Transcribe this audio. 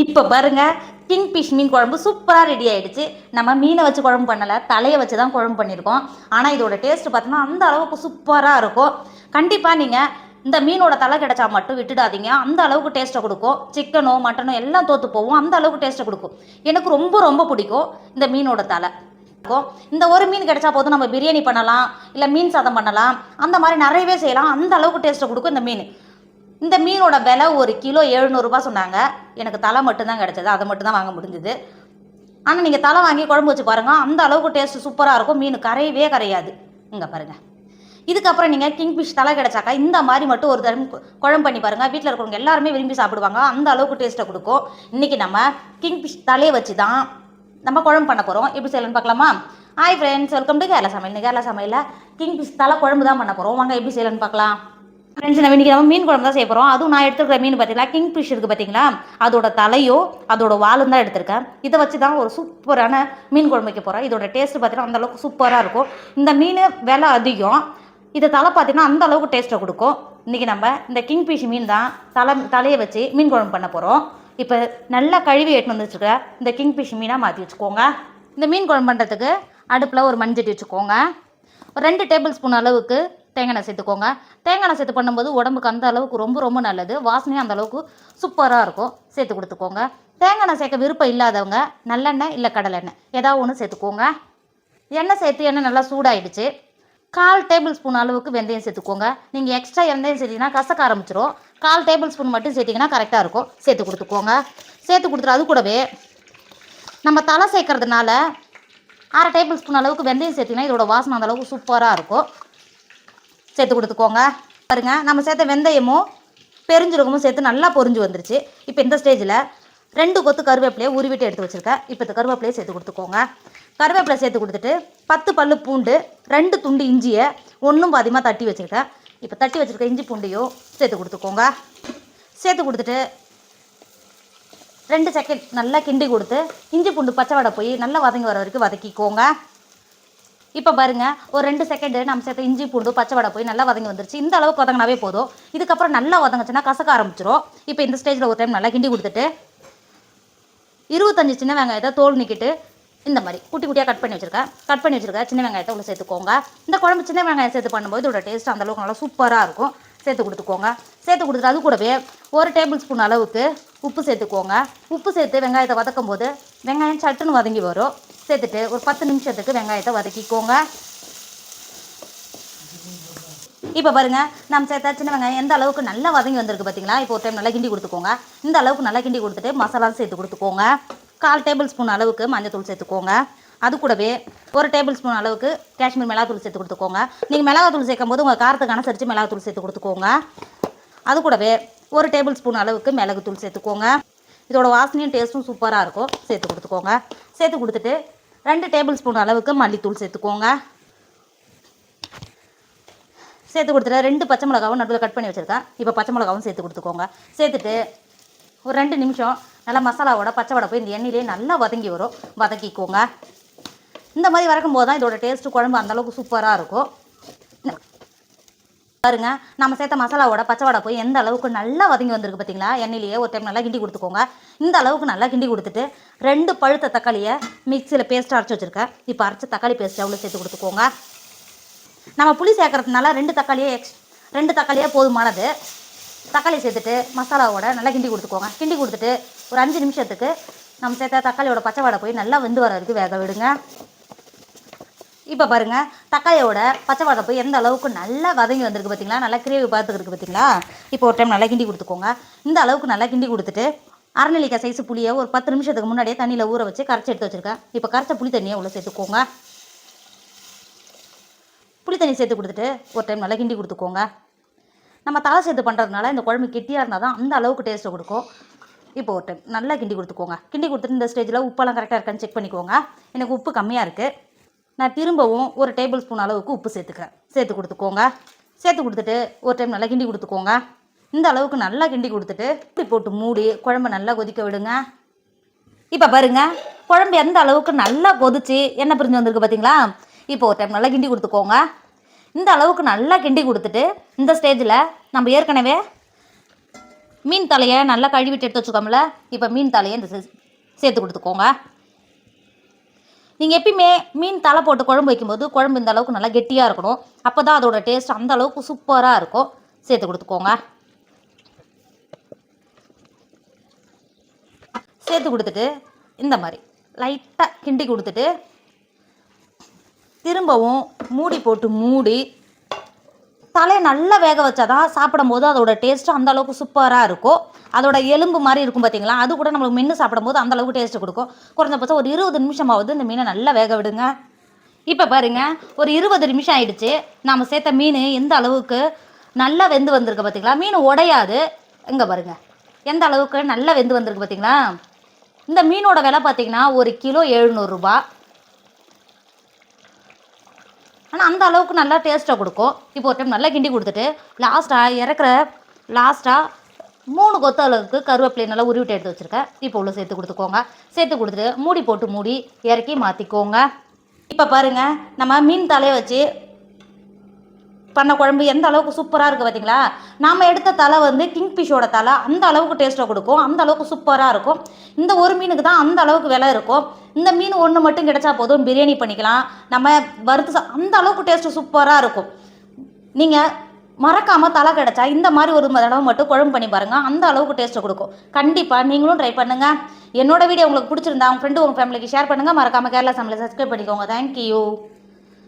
இப்போ பாருங்க king fish மீன் குழம்பு சூப்பராக ரெடி ஆயிடுச்சு. நம்ம மீனை வச்சு குழம்பு பண்ணலை தலையை வச்சு தான் குழம்பு பண்ணியிருக்கோம். ஆனால் இதோட டேஸ்ட் பார்த்தோன்னா அந்த அளவுக்கு சூப்பராக இருக்கும். கண்டிப்பாக நீங்கள் இந்த மீனோட தலை கிடைச்சா மட்டும் விட்டுடாதீங்க. அந்த அளவுக்கு டேஸ்ட்டை கொடுக்கும். சிக்கனோ மட்டனோ எல்லாம் தோற்று போகும். அந்த அளவுக்கு டேஸ்ட்டை கொடுக்கும். எனக்கு ரொம்ப ரொம்ப பிடிக்கும் இந்த மீனோட தலை. இந்த ஒரு மீன் கிடைச்சா போதும் நம்ம பிரியாணி பண்ணலாம் இல்லை மீன் சாதம் பண்ணலாம். அந்த மாதிரி நிறையவே செய்யலாம். அந்த அளவுக்கு டேஸ்ட்டை கொடுக்கும் இந்த மீன். இந்த மீனோட விலை ஒரு கிலோ எழுநூறுபா சொன்னாங்க. எனக்கு தலை மட்டும்தான் கிடச்சது. அதை மட்டும்தான் வாங்க முடிஞ்சுது. ஆனால் நீங்கள் தலை வாங்கி குழம்பு வச்சு பாருங்கள் அந்த அளவுக்கு டேஸ்ட் சூப்பராக இருக்கும். மீன் கரையவே கரையாது. இங்கே பாருங்கள் இதுக்கப்புறம் நீங்கள் கிங்ஃபிஷ் தலை கிடச்சாக்கா இந்த மாதிரி மட்டும் ஒரு தரம் குழம்பு பண்ணி பாருங்கள் வீட்டில் இருக்கிறவங்க எல்லாருமே விரும்பி சாப்பிடுவாங்க. அந்த அளவுக்கு டேஸ்ட்டை கொடுக்கும். இன்றைக்கி நம்ம கிங்ஃபிஷ் தலையை வச்சு தான் நம்ம குழம்பு பண்ண போகிறோம் எப்படி செய்யலன்னு பார்க்கலாமா? Hi friends welcome to Kerala Samayal. Kerala சமையலில் கிங்ஃபிஷ் தலை குழம்பு தான் பண்ண போகிறோம் வாங்க எப்படி செய்யலன்னு பார்க்கலாம். ஃப்ரெண்ட்ஸ் நம்ம இன்றைக்கி நம்ம மீன் குழம்பு தான் செய்ய போகிறோம் அதுவும் நான் எடுத்துக்கிற மீன் பார்த்தீங்களா கிங் ஃபிஷ் இருக்குது பார்த்தீங்களா அதோட தலையோ அதோட வாலும் தான் எடுத்திருக்கேன். இதை வச்சு தான் ஒரு சூப்பரான மீன் குழம்பு வைக்க போகிறேன் இதோட டேஸ்ட் பார்த்தீங்கன்னா அந்தளவுக்கு சூப்பராக இருக்கும். இந்த மீன் விலை அதிகம். இதை தலை பார்த்தீங்கன்னா அந்த அளவுக்கு டேஸ்ட்டை கொடுக்கும். இன்றைக்கி நம்ம இந்த கிங் ஃபிஷ் மீன் தான் தலை தலையை வச்சு மீன் குழம்பு பண்ண போகிறோம் இப்போ நல்லா கழுவி எடுத்துன்னு வந்து வச்சுருக்க இந்த கிங் ஃபிஷ் மீனாக மாற்றி வச்சுக்கோங்க. இந்த மீன் குழம்பு பண்ணுறதுக்கு அடுப்பில் ஒரு மண்சட்டி வச்சுக்கோங்க. ஒரு ரெண்டு டேபிள் ஸ்பூன் அளவுக்கு தேங்காய் எண்ணெய் சேர்த்துக்கோங்க. தேங்காய் எண்ணெய் சேர்த்து பண்ணும்போது உடம்புக்கு அந்த அளவுக்கு ரொம்ப ரொம்ப நல்லது. வாசனையும் அந்த அளவுக்கு சூப்பராக இருக்கும். சேர்த்து கொடுத்துக்கோங்க. தேங்காய் எண்ணெய் சேர்க்க விருப்பம் இல்லாதவங்க நல்லெண்ணெய் இல்லை கடலெண்ணெய் ஏதாவது ஒன்று சேர்த்துக்கோங்க. எண்ணெய் சேர்த்து எண்ணெய் நல்லா சூடாயிடுச்சு. கால் டேபிள் ஸ்பூன் அளவுக்கு வெந்தயம் சேர்த்துக்கோங்க. நீங்கள் எக்ஸ்ட்ரா வெந்தயம் சேர்த்திங்கன்னா கசக்க ஆரம்பிச்சிரும். கால் டேபிள் ஸ்பூன் மட்டும் சேர்த்திங்கன்னா கரெக்டாக இருக்கும். சேர்த்து கொடுத்துக்கோங்க. சேர்த்து கொடுத்துரு அது கூடவே நம்ம தலை சேர்க்கறதுனால அரை டேபிள் ஸ்பூன் அளவுக்கு வெந்தயம் சேர்த்திங்கன்னா இதோட வாசனை அந்தளவுக்கு சூப்பராக இருக்கும். சேர்த்து கொடுத்துக்கோங்க. பாருங்க நம்ம சேர்த்த வெந்தயமும் பெருஞ்சீரகமும் சேர்த்து நல்லா பொரிஞ்சு வந்துருச்சு. இப்போ இந்த ஸ்டேஜில் ரெண்டு கொத்து கருவேப்பிலையை உருவிட்டு எடுத்து வச்சுருக்கேன். இப்போ இந்த கருவேப்பிலையை சேர்த்து கொடுத்துக்கோங்க. கருவேப்பிலை சேர்த்து கொடுத்துட்டு பத்து பல்லு பூண்டு ரெண்டு துண்டு இஞ்சியை ஒன்றும் பாதியமாக தட்டி வச்சுருக்கேன். இப்போ தட்டி வச்சுருக்க இஞ்சி பூண்டையும் சேர்த்து கொடுத்துக்கோங்க. சேர்த்து கொடுத்துட்டு ரெண்டு செகண்ட் நல்லா கிண்டி கொடுத்து இஞ்சி பூண்டு பச்சை வடை போய் நல்லா வதங்கி வர வரைக்கும் வதக்கிக்கோங்க. இப்போ பாருங்க ஒரு ரெண்டு செகண்டு நம்ம சேர்த்து இஞ்சி பூண்டு பச்சை வடை போய் நல்லா வதங்கி வந்துருச்சு. இந்த அளவுக்கு வதங்கினாவே போதும். இதுக்கப்புறம் நல்லா வதங்கச்சுன்னா கசக்க ஆரம்பிச்சிரும். இப்போ இந்த ஸ்டேஜில் ஒரு டைம் நல்லா கிண்டி கொடுத்துட்டு இருபத்தஞ்சு சின்ன வெங்காயத்தை தோல் நிக்கிட்டு இந்த மாதிரி குட்டி குட்டியாக கட் பண்ணி வச்சிருக்கேன். கட் பண்ணி வச்சுருக்கேன். சின்ன வெங்காயத்தை உள்ள சேர்த்துக்கோங்க. இந்த குழம்பு சின்ன வெங்காயம் சேர்த்து பண்ணும்போது இதோட டேஸ்ட் அந்தளவுக்கு நல்லா சூப்பராக இருக்கும். சேர்த்து கொடுத்துக்கோங்க. சேர்த்து கொடுத்துட்டு அது கூடவே ஒரு டேபிள் ஸ்பூன் அளவுக்கு உப்பு சேர்த்துக்கோங்க. உப்பு சேர்த்து வெங்காயத்தை வதக்கும் போது வெங்காயம் சட்டுன்னு வதங்கி வரும். சேர்த்துட்டு ஒரு பத்து நிமிஷத்துக்கு வெங்காயத்தை வதக்கிக்கோங்க. இப்போ பாருங்க நம்ம சேர்த்தா சின்ன வெங்காயம் எந்த அளவுக்கு நல்லா வதங்கி வந்திருக்கு பார்த்தீங்களா இப்போ ஒரு டைம் நல்லா கிண்டி கொடுத்துக்கோங்க. இந்த அளவுக்கு நல்லா கிண்டி கொடுத்துட்டு மசாலா சேர்த்து கொடுத்துக்கோங்க. கால் டேபிள் ஸ்பூன் அளவுக்கு மஞ்சத்தூள் சேர்த்துக்கோங்க. அது கூடவே ஒரு டேபிள் ஸ்பூன் அளவுக்கு காஷ்மீர் மிளகாத்தூள் சேர்த்து கொடுத்துக்கோங்க. நீங்கள் மிளகாத்தூள் சேர்க்கும் போது உங்கள் காரத்துக்கு அனுசரித்து மிளகாத்தூள் சேர்த்து கொடுத்துக்கோங்க. அது கூடவே ஒரு டேபிள் ஸ்பூன் அளவுக்கு மிளகுத்தூள் சேர்த்துக்கோங்க. இதோட வாசனையும் டேஸ்ட்டும் சூப்பராக இருக்கும். சேர்த்து கொடுத்துக்கோங்க. சேர்த்து கொடுத்துட்டு ரெண்டு டேபிள் ஸ்பூன் அளவுக்கு மல்லித்தூள் சேர்த்துக்கோங்க. சேர்த்து கொடுத்துட்டு ரெண்டு பச்சை மிளகாவும் நடுவில் கட் பண்ணி வச்சுருக்கேன். இப்போ பச்சை மிளகாவும் சேர்த்து கொடுத்துக்கோங்க. சேர்த்துட்டு ஒரு ரெண்டு நிமிஷம் நல்லா மசாலாவோட பச்சை வடை போய் இந்த எண்ணெயிலே நல்லா வதங்கி வரும். வதக்கிக்கோங்க. இந்த மாதிரி வதக்கும் போது தான் இதோட டேஸ்ட்டு குழம்பு அந்தளவுக்கு சூப்பராக இருக்கும். பாருங்க நம்ம சேர்த்த மசாலாவோட பச்சை வடை போய் எந்த அளவுக்கு நல்லா வதங்கி வந்திருக்கு பார்த்தீங்களா எண்ணெயிலேயே ஒரு டைம் நல்லா கிண்டி கொடுத்துக்கோங்க. இந்த அளவுக்கு நல்லா கிண்டி கொடுத்துட்டு ரெண்டு பழுத்த தக்காளியை மிக்சியில் பேஸ்ட்டாக அரைச்சி வச்சுருக்கேன். இப்போ அரைச்ச தக்காளி பேஸ்ட் அவ்வளோ சேர்த்து கொடுத்துக்கோங்க. நம்ம புளி சேர்க்கறதுனால ரெண்டு தக்காளியே எக்ஸ் ரெண்டு தக்காளியே போதுமானது. தக்காளி சேர்த்துட்டு மசாலாவோட நல்லா கிண்டி கொடுத்துக்கோங்க. கிண்டி கொடுத்துட்டு ஒரு அஞ்சு நிமிஷத்துக்கு நம்ம சேர்த்த தக்காளியோட பச்சை வடை போய் நல்லா வெந்து வர வரைக்கும் வேக விடுங்க. இப்போ பாருங்க தக்காளியோட பச்சை வதப்பு போய் எந்த அளவுக்கு நல்லா வதங்கி வந்திருக்கு பார்த்தீங்களா நல்லா கிரேவி பார்த்துக்கு பார்த்தீங்களா இப்போ ஒரு டைம் நல்லா கிண்டி கொடுத்துக்கோங்க. இந்த அளவுக்கு நல்லா கிண்டி கொடுத்துட்டு அரநெல்லிக்காய் சைஸ் புளியை ஒரு பத்து நிமிஷத்துக்கு முன்னாடியே தண்ணியில் ஊற வச்சு கரைச்சி எடுத்து வச்சுருக்கேன். இப்போ கரைச்ச புளி தண்ணியை உள்ள சேர்த்துக்கோங்க. புளி தண்ணி சேர்த்து கொடுத்துட்டு ஒரு டைம் நல்லா கிண்டி கொடுத்துக்கோங்க. நம்ம தலை சேர்த்து பண்ணுறதுனால இந்த குழம்பு கெட்டியாக இருந்தால் தான் அந்த அளவுக்கு டேஸ்ட்டை கொடுக்கும். இப்போ ஒரு டைம் நல்லா கிண்டி கொடுத்துக்கோங்க. கிண்டி கொடுத்துட்டு இந்த ஸ்டேஜில் உப்பெல்லாம் கரெக்டாக இருக்கான்னு செக் பண்ணிக்கோங்க. எனக்கு உப்பு கம்மியாக இருக்குது நான் திரும்பவும் ஒரு டேபிள் ஸ்பூன் அளவுக்கு உப்பு சேர்த்துக்கிறேன். சேர்த்து கொடுத்துக்கோங்க. சேர்த்து கொடுத்துட்டு ஒரு டைம் நல்லா கிண்டி கொடுத்துக்கோங்க. இந்த அளவுக்கு நல்லா கிண்டி கொடுத்துட்டு இப்படி போட்டு மூடி குழம்பு நல்லா கொதிக்க விடுங்க. இப்போ பாருங்க குழம்பு எந்த அளவுக்கு நல்லா கொதிச்சு என்ன பிரிஞ்சு வந்திருக்கு பார்த்தீங்களா இப்போ ஒரு டைம் நல்லா கிண்டி கொடுத்துக்கோங்க. இந்த அளவுக்கு நல்லா கிண்டி கொடுத்துட்டு இந்த ஸ்டேஜில் நம்ம ஏற்கனவே மீன் தலையை நல்லா கழுவிட்டு எடுத்து வச்சுக்கோம்ல இப்போ மீன் தலையை இந்த சே- சேர்த்து கொடுத்துக்கோங்க. நீங்கள் எப்பயுமே மீன் தலை போட்டு குழம்பு வைக்கும்போது குழம்பு இந்த அளவுக்கு நல்லா கெட்டியாக இருக்கணும். அப்போ தான் அதோட டேஸ்ட் அந்த அளவுக்கு சூப்பராக இருக்கும். சேர்த்து கொடுத்துக்கோங்க. சேர்த்து கொடுத்துட்டு இந்த மாதிரி லைட்டாக கிண்டி கொடுத்துட்டு திரும்பவும் மூடி போட்டு மூடி தலையை நல்லா வேக வச்சாதான் சாப்பிடும்போது அதோட டேஸ்ட்டு அந்த அளவுக்கு சூப்பராக இருக்கும். அதோட எலும்பு மாதிரி இருக்கும் பார்த்தீங்களா அது கூட நம்மளுக்கு மென்று சாப்பிடும்போது அந்த அளவுக்கு டேஸ்ட்டு கொடுக்கும். குறைஞ்சபட்சம் ஒரு இருபது நிமிஷமாவது இந்த மீனை நல்லா வேக விடுங்க. இப்போ பாருங்க ஒரு இருபது நிமிஷம் ஆயிடுச்சு. நாம் சேர்த்த மீன் எந்த அளவுக்கு நல்லா வெந்து வந்திருக்கு பார்த்தீங்களா மீன் உடையாது. இங்கே பாருங்க எந்த அளவுக்கு நல்லா வெந்து வந்திருக்கு பார்த்தீங்களா இந்த மீனோட விலை பார்த்தீங்கன்னா ஒரு கிலோ எழுநூறுபா ஆனால் அந்த அளவுக்கு நல்லா டேஸ்ட்டாக கொடுக்கும். இப்போ ஒரு டைம் நல்லா கிண்டி கொடுத்துட்டு லாஸ்ட்டாக இறக்குற லாஸ்ட்டாக மூணு கொத்து அளவுக்கு கருவேப்பிலையை நல்லா உருவிட்டு எடுத்து வச்சுருக்கேன். இப்போ உள்ள சேர்த்து கொடுத்துக்கோங்க. சேர்த்து கொடுத்துட்டு மூடி போட்டு மூடி இறக்கி மாற்றிக்கோங்க இப்போ பாருங்கள் நம்ம மீன் தலையை வச்சு பண்ண குழம்பு எந்த அளவுக்கு சூப்பராக இருக்குது பார்த்தீங்களா நாம் எடுத்த தலை வந்து கிங்ஃபிஷோட தலை அந்த அளவுக்கு டேஸ்ட்டை கொடுக்கும். அந்த அளவுக்கு சூப்பராக இருக்கும். இந்த ஒரு மீனுக்கு தான் அந்த அளவுக்கு விலை இருக்கும். இந்த மீன் ஒன்று மட்டும் கிடைச்சா போதும் பிரியாணி பண்ணிக்கலாம். நம்ம வறுத்து சா- அந்த அளவுக்கு டேஸ்ட்டு சூப்பராக இருக்கும். நீங்கள் மறக்காமல் தலை கிடைச்சா இந்த மாதிரி ஒரு தடவை மட்டும் குழம்பு பண்ணி பாருங்கள் அந்த அளவுக்கு டேஸ்ட்டை கொடுக்கும். கண்டிப்பாக நீங்களும் ட்ரை பண்ணுங்கள் என்னோட வீடியோ உங்களுக்கு பிடிச்சிருந்தா உங்கள் ஃப்ரெண்டு உங்கள் ஃபேமிலிக்கு ஷேர் பண்ணுங்கள் மறக்காமல் கேரளா சமையலை சப்ஸ்கிரைப் பண்ணிக்கோங்க. தேங்க்யூ